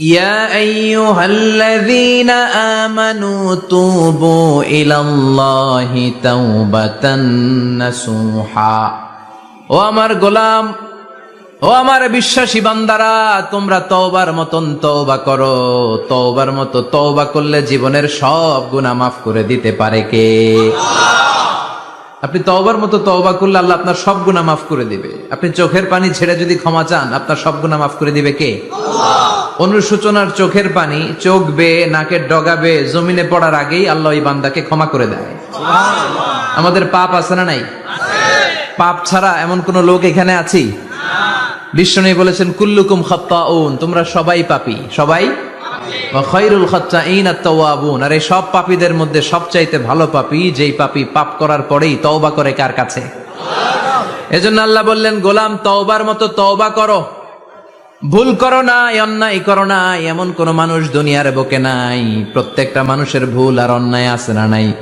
يا أيها الذين آمنوا توبوا إلى الله توبة نصوحا ও আমার গোলাম ও আমার বিশ্বাসী বান্দারা তোমরা তওবার মতন তওবা করো তওবার মতো তওবা করলে জীবনের সব গুনাহ মাফ করে দিতে পারে কে আপনি তওবার মতো তওবা করলে আল্লাহ আপনার সব গুনাহ মাফ করে দিবে আপনি চোখের পানি ছেড়ে যদি ক্ষমা চান আপনার সব গুনাহ মাফ করে দিবে কে অনুসূচনার চোখের পানি চোখ বেয়ে নাকের ডগা বেয়ে জমিনে পড়ার আগেই আল্লাহ ওই বান্দাকে ক্ষমা করে দেয়। আমাদের পাপ আছে না নাই? পাপ ছাড়া এমন কোন লোক এখানে আছি? বিষ্ণু বলেছেন কুল্লুকুম খাত্তাউন তোমরা সবাই পাপি সবাই? ওয়া খায়রুল খাত্তাইন আত-তাওয়াবুন আর এই সব পাপীদের মধ্যে সবচাইতে ভালো পাপী যেই পাপী পাপ করার পরেই তওবা করে কার কাছে? এজন্য আল্লাহ বললেন গোলাম তওবার মতো তওবা করো। ভুল করো না অন্যায় করো না এমন কোন মানুষ দুনিয়ার বুকে নাই। প্রত্যেকটা মানুষের ভুল আর অন্যায় আছে না নাই?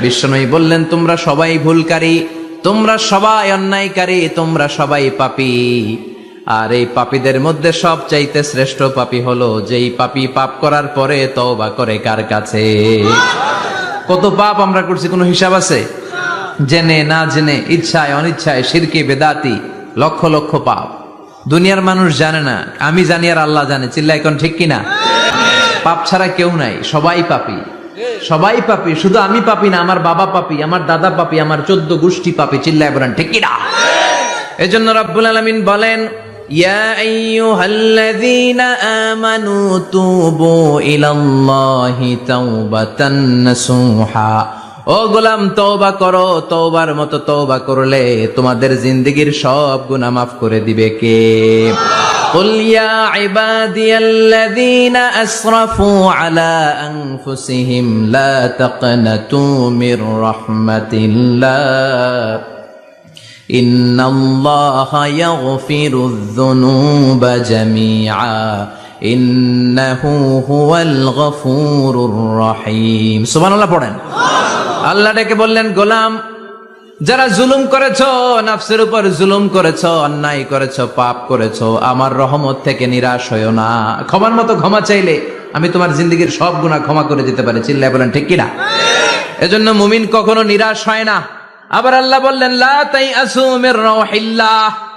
বিশ্বনয়ী বললেন, তোমরা সবাই ভুলকারী, তোমরা সবাই অন্যায়কারী, তোমরা সবাই পাপি। আর এই পাপীদের মধ্যে সব চাইতে শ্রেষ্ঠ পাপী হলো যেই পাপী পাপ করার পরে তওবা করে কার কাছে? কত পাপ আমরা করছি, কোনো হিসাব আছে? জেনে না জেনে, ইচ্ছায় অনিচ্ছায় শিরকে বেদাতি, লক্ষ লক্ষ পাপ। দুনিয়ার মানুষ জানে না। আমি জানি আর আল্লাহ জানে। চিল্লা এখন ঠিক কিনা? পাপ ছাড়া কেউ নাই। সবাই পাপি। সবাই পাপি। শুধু আমি পাপি না আমার বাবা পাপি আমার দাদা পাপি আমার চোদ্দ গোষ্ঠী পাপি। চিল্লায় বলেন ঠিক কিনা? এজন্য রাব্বুল আলামিন বলেন আমানু তুবু ইলাল্লাহি তাওবাতান নাসুহা। ও গোলাম তওবা করো তওবার মতো তওবা করলে তোমাদের জিন্দেগীর সব গুনাহ মাফ করে দিবে কে قل يا عبادي الذين أسرفوا على أنفسهم لا تقنطوا من رحمة الله إن الله يغفر الذنوب جميعا إنه هو الغفور الرحيم سبحان الله পড়েন আল্লাহ ডেকে বললেন, গোলাম, যারা জুলুম করেছ, নাফসের উপর জুলুম করেছ, অন্যায় করেছ, পাপ করেছ, আমার রহমত থেকে নিরাশ হইও না। ক্ষমার মতো ক্ষমা চাইলে আমি তোমার জিন্দগির সব গুণা ক্ষমা করে দিতে পারি। চিল্লায় বলেন, ঠিক কিনা? এজন্য মুমিন কখনো নিরাশ হয় না। আবার আল্লাহ বললেন, লা তাই আসুমের রহিল্লাহ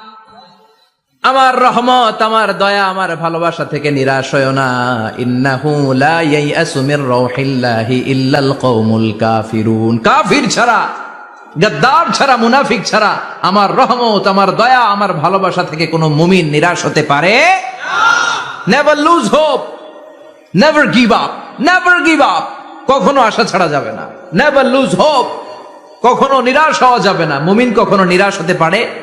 আমার রহমত, আমার দয়া, আমার ভালোবাসা থেকে নিরাশ লা ইল্লাল কাফিরুন। কাফির ছাড়া ছাড়া, মুনাফিক ছাড়া আমার দয়া, আমার ভালোবাসা থেকে কোনো মুমিন নিরাশ হতে পারে? Never lose hope never give up never give up কখনো আশা ছাড়া যাবে না। নেভার লুজ হোপ কখনো নিরাশ হওয়া যাবে না। মুমিন কখনো নিরাশ হতে পারে?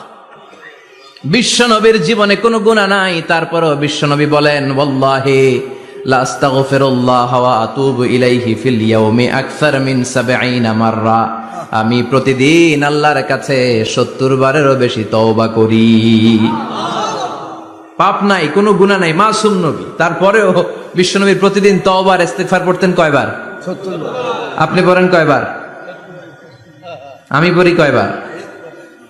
বিশ্বনবীর জীবনে কোনো গুণা নাই তারপরও বিশ্বনবী বলেন ওয়াল্লাহি লা আস্তাগফিরুল্লাহ ওয়া আতুবু ইলাইহি ফিল ইয়াউমি আকসার 70 মাররা। আমি প্রতিদিন আল্লাহর কাছে 70 বারেরও বেশি তওবা করি। পাপ নাই কোনো গুনাহ নাই মাসুম নবী। তারপরেও বিশ্বনবী প্রতিদিন তওবার ইস্তিগফার পড়তেন কয়বার? আপনি পড়েন কয়বার? আমি পড়ি কয়বার?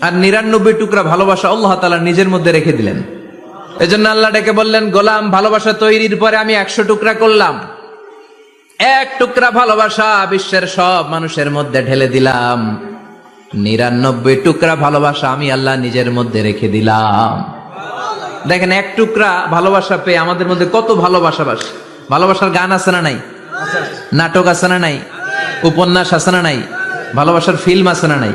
আর নিরানব্বই টুকরা ভালোবাসা আল্লাহ তালা নিজের মধ্যে রেখে দিলেন। এজন্য আল্লাহ ডেকে বললেন, গোলাম, ভালোবাসা তৈরির পরে আমি একশো টুকরা করলাম। এক টুকরা ভালোবাসা বিশ্বের সব মানুষের মধ্যে ঢেলে দিলাম। নিরানব্বই টুকরা ভালোবাসা আমি আল্লাহ নিজের মধ্যে রেখে দিলাম। দেখেন, এক টুকরা ভালোবাসা পেয়ে আমাদের মধ্যে কত ভালোবাসা বাস ভালোবাসার গান আছে না নাই? নাটক আছে না নাই? উপন্যাস আছে না নাই? ভালোবাসার ফিল্ম আছে না নাই?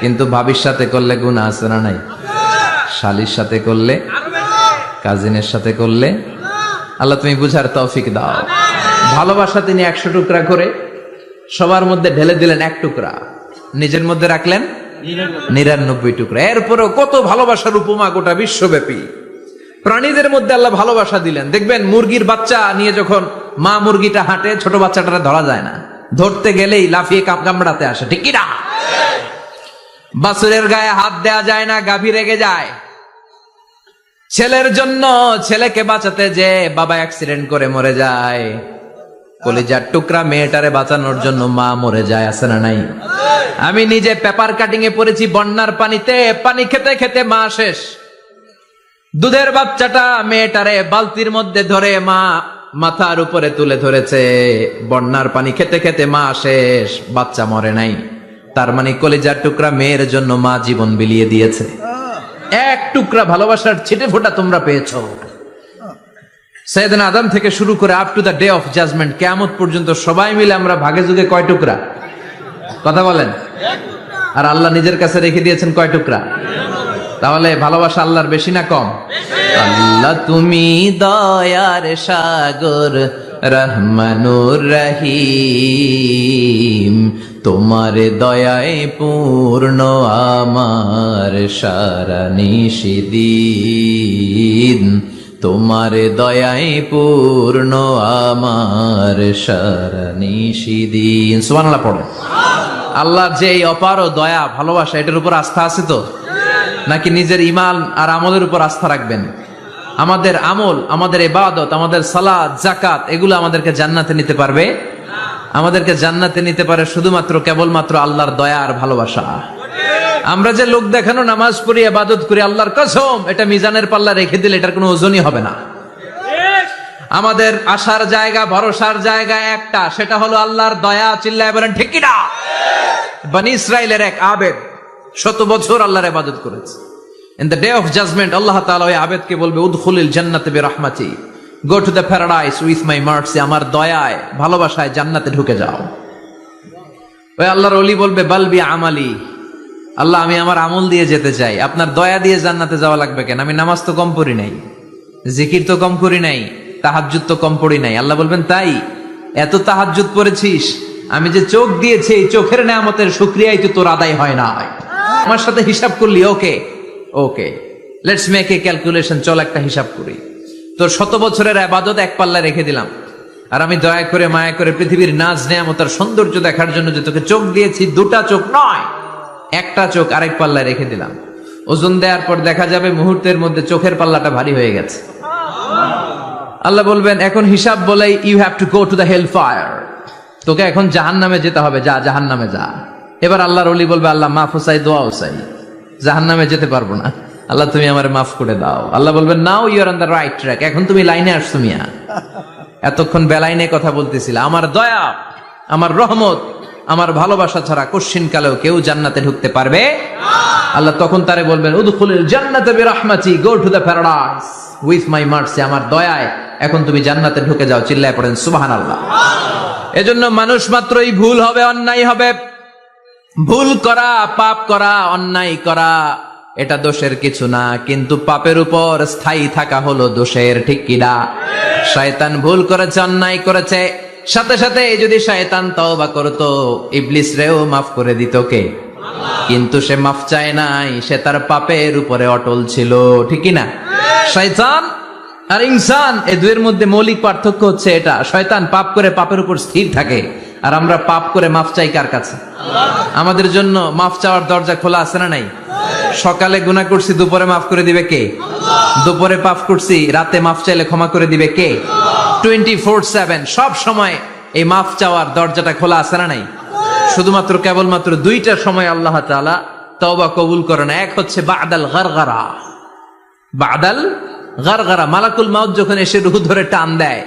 কিন্তু ভাবির সাথে করলে গুণা আছে না নাই? শালির সাথে করলে, কাজিনের সাথে করলে? আল্লাহ তুমি বুঝার তৌফিক দাও। ভালোবাসা তিনি একশো টুকরা করে সবার মধ্যে ঢেলে দিলেন এক টুকরা। নিজের মধ্যে রাখলেন নিরানব্বই টুকরা। এরপরেও কত ভালোবাসার উপমা গোটা বিশ্বব্যাপী। প্রাণীদের মধ্যে আল্লাহ ভালোবাসা দিলেন। দেখবেন মুরগির বাচ্চা নিয়ে যখন মা মুরগিটা হাঁটে, ছোট বাচ্চাটা ধরা যায় না। ধরতে গেলেই লাফিয়ে কাম কামড়াতে আসে। ঠিক কিনা? বাছুরের গায়ে হাত দেয়া যায় না, গাভী রেগে যায়। ছেলের জন্য ছেলেকে বাঁচাতে যে বাবা অ্যাক্সিডেন্ট করে মরে যায়। কলিজার টুকরা মেয়েটারে বাঁচানোর জন্য মা মরে যায়, আছে না নাই? আমি নিজে পেপার কাটিং এ পড়েছি, বন্যার পানিতে, পানি খেতে খেতে মা শেষ। দুধের বাচ্চাটা মেয়েটারে বালতির মধ্যে ধরে মা মাথার উপরে তুলে ধরেছে। বন্যার পানি খেতে খেতে মা শেষ, বাচ্চা মরে নাই। তার মানে কলিজার টুকরা মেয়ের জন্য মা জীবন বিলিয়ে দিয়েছে। এক টুকরা ভালোবাসার ছিটে ফোটা তোমরা পেয়েছ। সৈয়দনা আদম থেকে শুরু করে up to the day of judgement কেমত পর্যন্ত সবাই মিলে আমরা ভাগে যুগে কয় টুকরা? কথা বলেন। আর আল্লাহ নিজের কাছে রেখে দিয়েছেন কয় টুকরা? তাহলে ভালোবাসা আল্লাহর বেশি না কম? আল্লাহ তুমি দয়ার সাগর রহমানুর রহিম তোমার দয়ায় পূর্ণ, আমার সারা নিষিদিন তোমার দয়ায় পূর্ণ, আমার সারা নিষিদিন সুবহানাল্লাহ পড়ো। আল্লাহর যে এই অপার দয়া, ভালোবাসা, এটার উপর আস্থা আছে তো? নাকি নিজের ইমান আর আমলের উপর আস্থা রাখবেন? আমাদের আমল আমাদের ইবাদত আমাদের সালাদ জাকাত এগুলো আমাদেরকে জান্নাতে নিতে পারবে? আমাদেরকে জান্নাতে নিতে পারে শুধুমাত্র কেবলমাত্র আল্লাহর দয়া আর ভালোবাসা। আমরা যে লোক দেখানো নামাজ পড়ি ইবাদত করি আল্লাহর কসম এটা মিজানের পাল্লা রেখে দিলে এটার কোনো ওজনই হবে না। আমাদের আসার জায়গা ভরসার জায়গা একটা সেটা হলো আল্লাহর দয়া চিল্লায় বলেন ঠিক কিনা? বানি ইসরায়েলের এক আবেদ শত বছর আল্লাহর ইবাদত করেছে। In the day of judgement আল্লাহ তাআলা ওই আবেদকে বলবে, উদখুলিল জান্নাতে বিরহমাতি। Go to the paradise with my mercy আমার দয়ায়, ভালোবাসায় জান্নাতে ঢুকে যাও। ওই আল্লাহর অলি বলবে বালবি আমালি। আল্লাহ, আমি আমার আমল দিয়ে যেতে চাই। আপনার দয়া দিয়ে জান্নাতে যাওয়া লাগবে কেন? আমি নামাজ তো কম পড়ি নাই, জিকির তো কম করি নাই, তাহাজ্জুদ তো কম পড়ি নাই। আল্লাহ বলবেন, তাই? এত তাহাজ্জুদ পড়েছিস? আমি যে চোখ দিয়েছি চোখের নেয়ামতের শুক্রিয়াই তো তোর আদায় হয় না। আমার সাথে হিসাব করলি, okay. Okay let's make a calculation চল একটা হিসাব করি। তোর শত বছরের আবাদত এক পাল্লা রেখে দিলাম। আর আমি দয়া করে মায়া করে পৃথিবীর নাচ নেয়ামতার সৌন্দর্য দেখার জন্য যে তোকে চোখ দিয়েছি, দুটা চোখ নয়, একটা চোখ আরেক পাল্লায় রেখে দিলাম। ওজন দেওয়ার পর দেখা যাবে মুহূর্তের মধ্যে চোখের পাল্লাটা ভারী হয়ে গেছে। আল্লাহ বলবেন, এখন হিসাব বলেই you have to go to the hell fire তোকে এখন জাহান নামে যেতে হবে, যা জাহান নামে যা। এবার আল্লাহর অলি বলবে, আল্লাহ মাফ চাই দোয়া চাই। জাহান নামে যেতে পারব না। আল্লাহ, তুমি আমার মাফ করে দাও। আল্লাহ বলবেন now you're on the right track এখন তুমি লাইনে আসছো মিয়া। এতক্ষণ বেলাইনে কথা বলতেছিল। আমার দয়া, আমার রহমত, আমার ভালোবাসা ছাড়া কশ্চিন কালেও কেউ জান্নাতে ঢুকতে পারবে আল্লাহ তখন তারে বলবেন, উদখুলিল জান্নাতে বিরহমাতি, go to the paradise. With my mercy, আমার দয়ায় এখন তুমি জান্নাতে ঢুকে যাও, চিল্লায় পড়েন, সুবহানাল্লাহ। এজন্য মানুষ মাত্রই ভুল হবে, অন্যায় হবে। ভুল করা, পাপ করা, অন্যায় করা, এটা দোষের কিছু না, কিন্তু পাপের উপর স্থায়ী থাকা হলো দোষের, ঠিক কিনা শয়তান ভুল করেছে, অন্যায় করেছে। সাথে সাথে যদি শয়তান তওবা করতো, ইবলিস রেও মাফ করে দিত কে? কিন্তু সে মাফ চায় নাই, সে তার পাপের উপরে অটল ছিল, ঠিক না? শয়তান আর ইনসান, এই দুয়ের মধ্যে মৌলিক পার্থক্য হচ্ছে এটা, শয়তান পাপ করে পাপের উপর স্থির থাকে। আর আমরা পাপ করে মাফ চাই কার কাছে? আমাদের জন্য মাফ চাওয়ার দরজা খোলা আছে না নাই? সকালে গুনাহ করছি, দুপুরে মাফ করে দিবে কে? দুপুরে পাপ করছি, রাতে মাফ চাইলে ক্ষমা করে দিবে কে? টোয়েন্টি ফোর সেভেন সব সময় এই মাফ চাওয়ার দরজাটা খোলা আছে না নাই? শুধুমাত্র কেবলমাত্র দুইটা সময় আল্লাহ তাআলা তওবা কবুল করে না এক হচ্ছে বাদাল গারগারা। বাদাল গারগারা, মালাকুল মাউত যখন এসে রুহু ধরে টান দেয়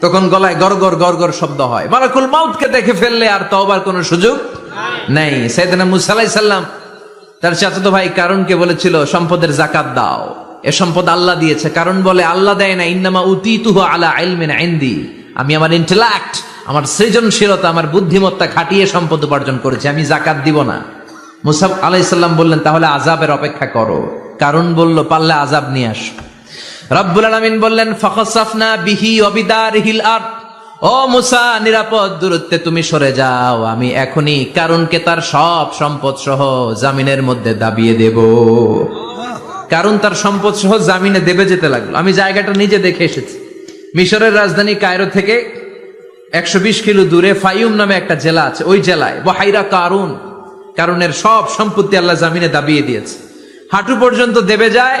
তখন গলায় গরগর গরগর শব্দ হয়। মালাকুল মাউতকে দেখে ফেললে আর তওবার কোনো সুযোগ নেই। সাইয়েদনা মুসা আলাইহিস সালাম তার চাচাতো ভাই কারণকে বলেছিল, সম্পদের জাকাত দাও। এ সম্পদ আল্লাহ দিয়েছে। কারণ বলে, আল্লাহ দেয় না ইন্নামা উতিতুহু আলা ইলমিন ইনদি। আমি আমার ইন্টেলেক্ট আমার সৃজনশীলতা, আমার বুদ্ধিমত্তা খাটিয়ে সম্পদ উপার্জন করেছি, আমি জাকাত দিব না। মুসাফ আলাইসাল্লাম বললেন, তাহলে আজাবের অপেক্ষা করো। কারণ বলল, পারলে আজাব নিয়ে আস। রব্বুল আলমিন বললেন, ফখসাফনা বিহি অবিদারিহিল আর ও মুসা, নিরাপদ দূরত্বে তুমি সরে যাও, আমি এখনই কারণকে তার সব সম্পদ সহ জামিনের মধ্যে দাবিয়ে দেব। কারণ তার সম্পদ সহ জামিনে দেবে যেতে লাগল। আমি জায়গাটা নিজে দেখে এসেছি। মিশরের রাজধানী কায়রো থেকে একশো বিশ কিলো দূরে ফাইউম নামে একটা জেলা আছে। ওই জেলায়, ওয়াহাইরা কারুন। কারণের সব সম্পত্তি আল্লাহ জামিনে দাবিয়ে দিয়েছে। হাঁটু পর্যন্ত দেবে যায়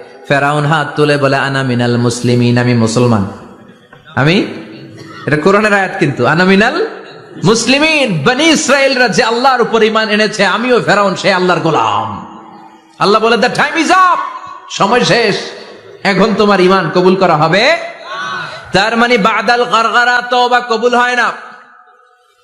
ফেরাউন হাত তুলে বলে, আনা মিনাল মুসলিমিন, আমি মুসলমান। আমি? এটা কোরআনের আয়াত কিন্তু। আনা মিনাল মুসলিমিন, বনি ইসরায়েলরা যে আল্লাহর উপর ইমান এনেছে, আমিও ফেরাউন, সে আল্লাহর গোলাম। আল্লাহ বলে দ্য টাইম ইজ আপ সময় শেষ। এখন তোমার ইমান কবুল করা হবে। তার মানে বাদাল গারগারা তওবা কবুল হয় না।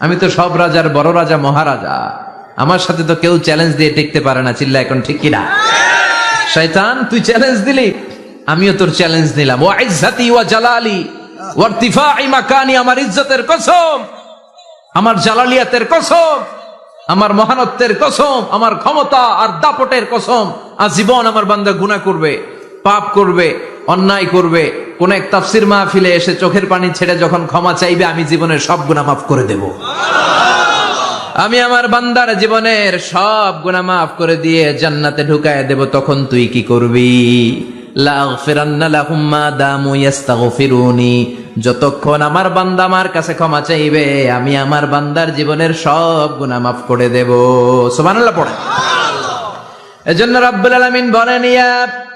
আমি তো সব রাজার বড় রাজা, মহারাজা। আমার সাথে তো কেউ চ্যালেঞ্জ দিয়ে টিকতে পারে না, চিল্লা, এখন ঠিক কিনা? শয়তান, তুই চ্যালেঞ্জ দিলি? আমিও তোর চ্যালেঞ্জ দিলাম ও ইজ্জাতি ওয়া জালালি ওয়ারতিফাই মাকানি, আমার ইজ্জতের কসম, আমার জালালিয়াতের কসম, আমার মহানত্বের কসম, আমার ক্ষমতা আর দাপটের কসম। আজীবন আমার বান্দা গুনাহ করবে, পাপ করবে, অন্যায় করবে কোন এক তাফসির মাহফিলে এসে চোখের পানি ছেড়ে যখন ক্ষমা চাইবে, আমি জীবনের সব গুনাহ মাফ করে দেব। আমি আমার বান্দার জীবনের সব গুনাহ মাফ করে দিয়ে জান্নাতে ঢুকায় দেব, তখন তুই কি করবি? যতক্ষণ আমার বান্দা আমার কাছে ক্ষমা চাইবে, আমি আমার বান্দার জীবনের সব গুনাহ মাফ করে দেব। সুবহানাল্লাহ পড়ে। এজন্য রাব্বুল আলামিন বলেন, ইয়া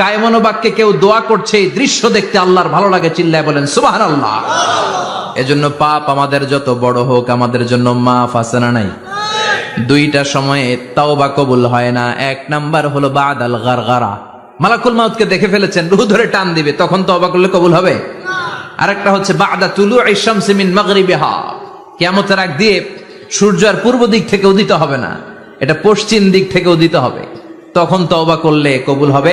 কায়মন বাক্যে কেউ দোয়া করছে, এই দৃশ্য দেখতে আল্লাহর ভালো লাগে, চিল্লায় বলেন সুবাহ আল্লাহ এজন্য পাপ আমাদের যত বড় হোক, আমাদের জন্য মাফ আছে না নাই? দুইটা সময়ে তাওবা কবুল হয় না, এক নাম্বার হলো বাদ আল গারগারা। মালাকুল মাউতকে দেখে ফেলেছেন, রুহ ধরে টান দিবে, তখন তওবা করলে কবুল হবে? আরেকটা হচ্ছে, বাদা তুলু ইশামসি মিন মাগরিবিহা। কিয়ামতের আগ দিয়ে সূর্য আর পূর্ব দিক থেকে উদিত হবে না, এটা পশ্চিম দিক থেকে উদিত হবে। তখন তওবা করলে কবুল হবে?